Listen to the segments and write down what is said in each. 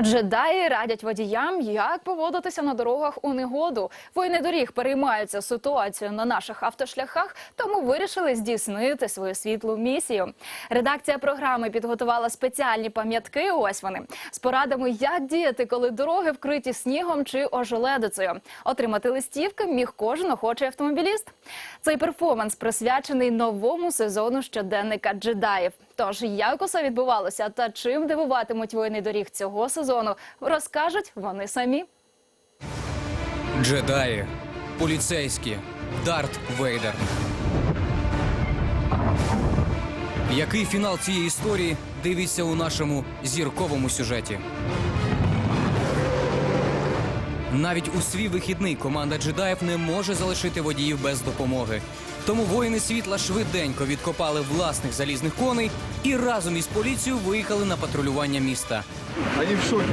Джедаї радять водіям, як поводитися на дорогах у негоду. Воїни доріг переймаються ситуацією на наших автошляхах, тому вирішили здійснити свою світлу місію. Редакція програми підготувала спеціальні пам'ятки. Ось вони з порадами, як діяти, коли дороги вкриті снігом чи ожеледицею. Отримати листівки міг кожен охочий автомобіліст. Цей перформанс присвячений новому сезону щоденника джедаїв. Тож як усе відбувалося та чим дивуватимуть воїни доріг цього сезону, розкажуть вони самі. Джедаї, поліцейські, Дарт Вейдер. Який фінал цієї історії дивіться у нашому зірковому сюжеті? Навіть у свій вихідний команда джедаїв не може залишити водіїв без допомоги. Тому воїни світла швиденько відкопали власних залізних коней і разом із поліцією виїхали на патрулювання міста. Они в шоке.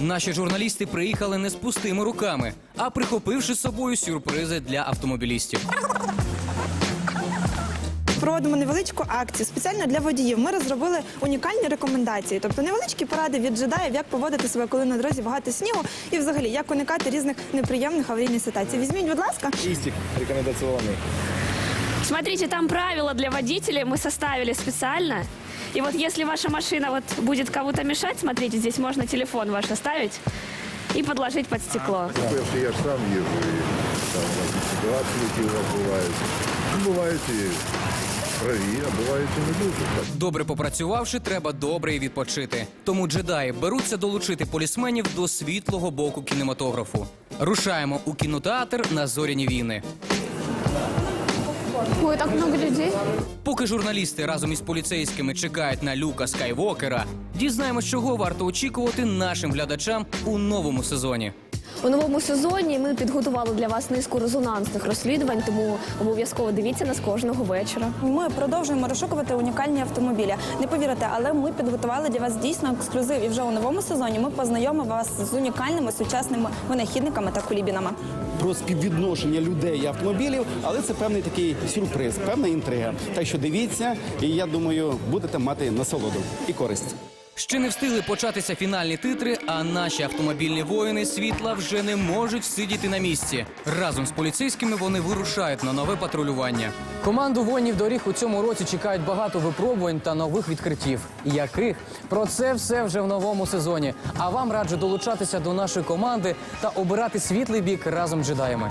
Наші журналісти приїхали не з пустими руками, а прихопивши з собою сюрпризи для автомобілістів Проводимо невеличку акцію спеціально для водіїв. Ми розробили унікальні рекомендації, тобто невеличкі поради від джедаїв, як поводити себе, коли на дорозі багато снігу, і взагалі як уникати різних неприємних аварійних ситуацій. Візьміть, будь ласка. Истик рекомендационный. Смотрите, там правила для водителей мы составили специально. И вот если ваша машина вот будет кому-то мешать, смотрите, здесь можно телефон ваш оставить и подложить под стекло. Потому что я ж сам езжу, и там разные ситуации, які у вас бувають. Ну, бувають і праві, а бувають і не дуже. Так. Добре попрацювавши, треба добре і відпочити. Тому джедаї беруться долучити полісменів до світлого боку кінематографу. Рушаємо у кінотеатр на зоряні війни. Ой, так много людей. Поки журналісти разом із поліцейськими чекають на Люка Скайвокера, дізнаємось, чого варто очікувати нашим глядачам у новому сезоні. У новому сезоні ми підготували для вас низку резонансних розслідувань, тому обов'язково дивіться нас кожного вечора. Ми продовжуємо розшукувати унікальні автомобілі. Не повірите, але ми підготували для вас дійсно ексклюзив. І вже у новому сезоні ми познайомимо вас з унікальними сучасними винахідниками та кулібінами. про співвідношення людей і автомобілів, але це певний такий сюрприз, певна інтрига. Так що дивіться, і я думаю, будете мати насолоду і користь. Ще не встигли початися фінальні титри, а наші автомобільні воїни світла вже не можуть сидіти на місці. Разом з поліцейськими вони вирушають на нове патрулювання. Команду воїнів доріг у цьому році чекають багато випробувань та нових відкриттів. Яких про це все вже в новому сезоні. А вам раджу долучатися до нашої команди та обирати світлий бік разом з джедаями.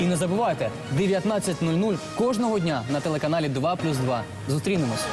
І не забувайте, 19.00 кожного дня на телеканалі 2 плюс 2. Зустрінемось.